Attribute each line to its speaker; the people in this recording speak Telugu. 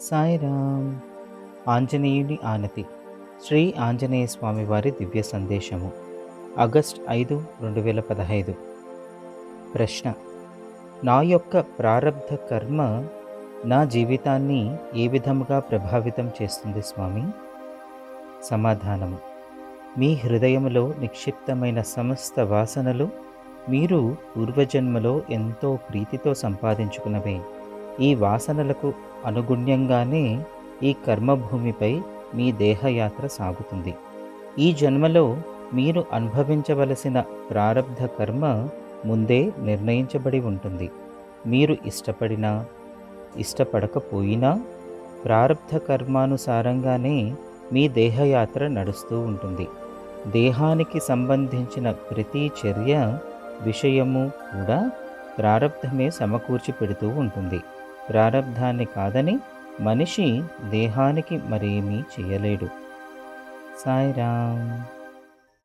Speaker 1: సాయిరామ్. ఆంజనేయుని ఆనతి. శ్రీ ఆంజనేయ స్వామి వారి దివ్య సందేశము. ఆగస్ట్ ఐదు రెండు వేల పదహైదు. ప్రశ్న. నా యొక్క ప్రారబ్ధ కర్మ నా జీవితాన్ని ఏ విధముగా ప్రభావితం చేస్తుంది స్వామి? సమాధానము. మీ హృదయములో నిక్షిప్తమైన సమస్త వాసనలు మీరు పూర్వజన్మలో ఎంతో ప్రీతితో సంపాదించుకున్నవే. ఈ వాసనలకు అనుగుణ్యంగానే ఈ కర్మభూమిపై మీ దేహయాత్ర సాగుతుంది. ఈ జన్మలో మీరు అనుభవించవలసిన ప్రారబ్ధ కర్మ ముందే నిర్ణయించబడి ఉంటుంది. మీరు ఇష్టపడినా ఇష్టపడకపోయినా ప్రారబ్ధ కర్మానుసారంగానే మీ దేహయాత్ర నడుస్తూ ఉంటుంది. దేహానికి సంబంధించిన ప్రతి చర్య విషయము కూడా ప్రారబ్ధమే సమకూర్చి పెడుతూ ఉంటుంది. ప్రారబ్ధాన్ని కాదని మనిషి దేహానికి మరేమీ చేయలేడు. సాయిరామ్.